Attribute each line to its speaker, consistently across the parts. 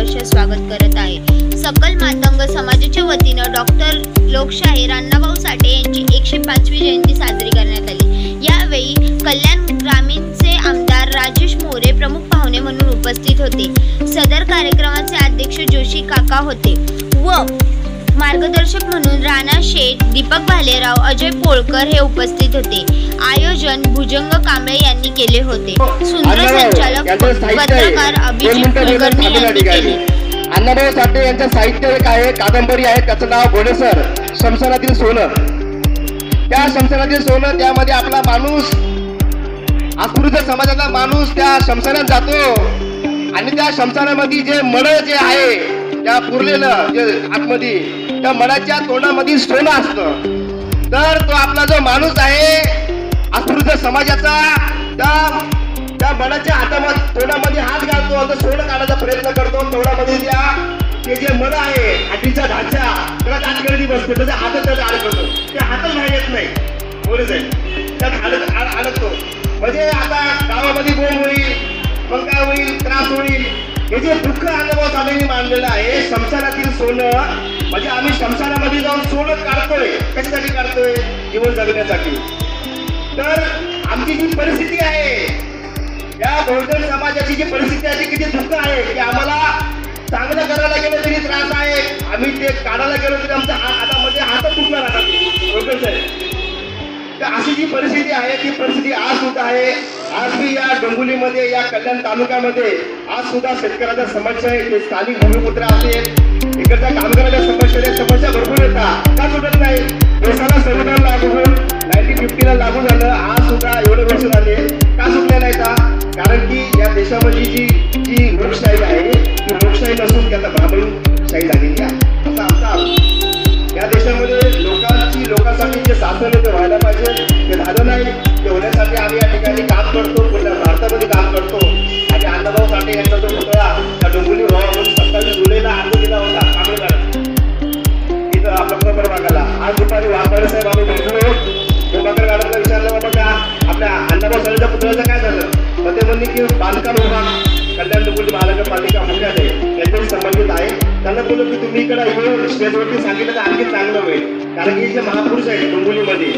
Speaker 1: सहर्ष स्वागत करत आहे. सकल मातंग समाजाच्या वतीनं डॉक्टर लोकशाहीर अण्णाभाऊ साठे यांची एकशे पाचवी जयंती साजरी करण्यात आली. यावेळी कल्याण ग्रामीणचे आमदार राजेश मोरे प्रमुख पाहुणे म्हणून उपस्थित होते. सदर कार्यक्रमाचे अध्यक्ष जोशी काका होते. व मार्गदर्शक म्हणून राणा शेठ दीपक भालेराव अजय पोळकर हे उपस्थित होते. आयोजन भुजंग कांबळे यांनी केले होते.
Speaker 2: साहित्य आहे.
Speaker 1: पत्रकार अभिजित कुलकर्णी यांनी. केले.
Speaker 2: अण्णाभाऊ साठे यांचं साहित्य एक आहे कादंबरी आहे त्याचं नाव घोडेसर शमशानातील सोनं. त्या शमशानातील सोनं त्यामध्ये आपला माणूस अस्पृश्य समाजाचा माणूस त्या शमशानात जातो. आणि त्या शमशानामध्ये जे मड जे आहे त्या पुरलेलं जे आतमध्ये त्या मनाच्या तोंडामध्ये सोनं असतं. तर तो आपला जो माणूस आहे अस्पृश्य समाजाचा त्या त्या मनाच्या हातामध्ये तोंडामध्ये हात घालतो आणि सोनं काढायचा प्रयत्न करतो. तोंडामध्ये त्या ते जे मन आहे हातीचा ढाचा त्याला दातगडी बसतो त्याचा हात त्याला अडकतो ते हातच नाही येत नाही. बोले साहेब त्यात अडक अडकतो म्हणजे आता गावामध्ये बोंब होईल मग काय होईल त्रास होईल. हे जे दुःख अनुभव आम्ही मानलेलं आहे शमशानातील सोनं म्हणजे आम्ही शमशानामध्ये जाऊन सोनं काढतोय. कशासाठी काढतोय? जीवन जगण्यासाठी. तर आमची जी परिस्थिती आहे या बहुजन समाजाची जी परिस्थिती आहे ती किती दुःख आहे की आम्हाला चांगलं करायला गेलं तरी त्रास आहे. आम्ही ते काढायला गेलो तरी आमच्या हात हातामध्ये हात तुटणार राहतात. साहेब तर अशी जी परिस्थिती आहे ती परिस्थिती आज सुद्धा आहे. आज मी या डोंगुलीमध्ये या कल्याण तालुक्यामध्ये आज सुद्धा शेतकऱ्याच्या समस्या आहे. ते स्थानिक भूमिपुत्र असेल इकडच्या कामगाराच्या समस्या समस्या भरपूर येतात का सुटत नाही? देशाला संविधान लागू होऊन नाईन्टीन फिफ्टीला लागू झालं. आज सुद्धा एवढे वर्ष झाले. का सुटले नाही का कारण की या देशामध्ये जी अण्णाभाऊ साठे यांचा जो पुतळा त्या डोंबिवली व्हावा म्हणून सत्तावीस जुलैला अर्ज दिला होता कांबळे मॅडम तिथं आपलं भागाला आज दुपारी वाघमारे साहेब आम्ही भेटलो. गोमाकर मॅडमला विचारलं बाबा का आपल्या अण्णाभाऊ साठेच्या पुतळ्याचं काय झालं? तर ते म्हणले की बांधकाम विभाग कल्याण डोंबिवली महानगरपालिका मुख्यालय त्यांच्याशी संबंधित आहे. त्यांना बोललो की तुम्ही इकडे येऊन स्टेजवरती सांगितलं तर आणखी चांगलं होईल. कारण की जे महापुरुष आहेत डोंगुलीमध्ये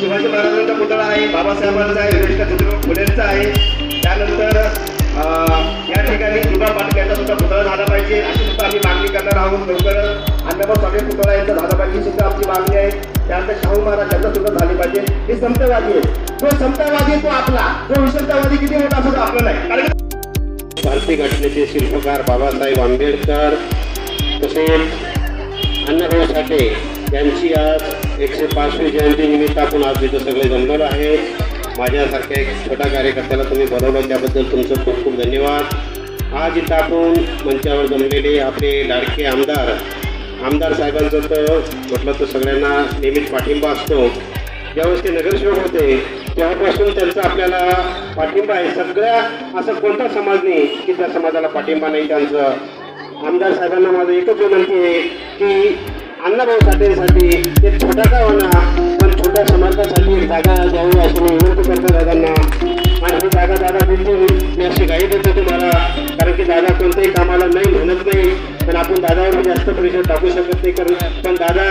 Speaker 2: शिवाजी महाराजांचा पुतळा आहे बाबासाहेबांचा आहे विवेक ज्योतिबा फुलेंचा आहे. त्यानंतर या ठिकाणी जुना पालिकेचा सुद्धा पुतळा झाला पाहिजे. अशी सुद्धा आम्ही मागणी करणार आहोत लवकर. अण्णाभाऊ साठे पुतळा यांचा झाला पाहिजे सुद्धा आमची मागणी आहे. त्यानंतर शाहू महाराज यांचा सुद्धा झाली पाहिजे. हे समतावादी आहे. जो समतावादी आहे तो आपला. जो विषमतावादी किती मोठा सुद्धा आपला नाही. कारण
Speaker 3: भारतीय घटनेचे शिल्पकार बाबासाहेब आंबेडकर तसेच अण्णाभाऊ साठे यांची आज एकशे पाचवी जयंती निमित्त आपण आज इथं सगळे जमलेलो आहे माझ्यासारख्या एक छोट्या कार्यकर्त्याला तुम्ही बनवलं त्याबद्दल तुमचं खूप खूप धन्यवाद. आज इथं आपण मंचावर जमलेले आपले लाडके आमदार. आमदार साहेबांचं तर म्हटलं तर सगळ्यांना नेहमीच पाठिंबा असतो. ज्यावेळेस ते नगरसेवक होते तेव्हापासून त्यांचा आपल्याला पाठिंबा आहे. सगळ्या असं कोणता समाज नाही की त्या समाजाला पाठिंबा नाही त्यांचं. आमदार साहेबांना माझं एकच विनंती आहे की अण्णाभाऊ साठेसाठी ते छोटा का होणार दादा समर्थासाठी समाजासाठी एक जागा द्यावी अशी मी विनंती करतो दादांना. आणि ही जागा दादा दिली मी अशी गाई देतो तुम्हाला कारण की दादा कोणत्याही कामाला नाही म्हणत नाही. पण आपण दादावर जास्त प्रेशर टाकू शकत नाही. कारण पण दादा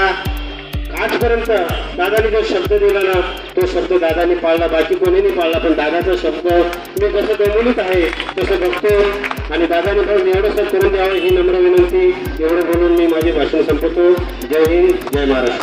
Speaker 3: आजपर्यंत दादाने जो शब्द दिला ना तो शब्द दादाने पाळला. बाकी कोणी नाही पाळला. पण दादाचा शब्द मी जसं डोंबिवलीत आहे तसं बघतो. आणि दादाने पण एवढंसं करून द्यावं ही नम्र विनंती. एवढं बोलून मी माझे भाषण संपवतो. जय हिंद जय महाराष्ट्र.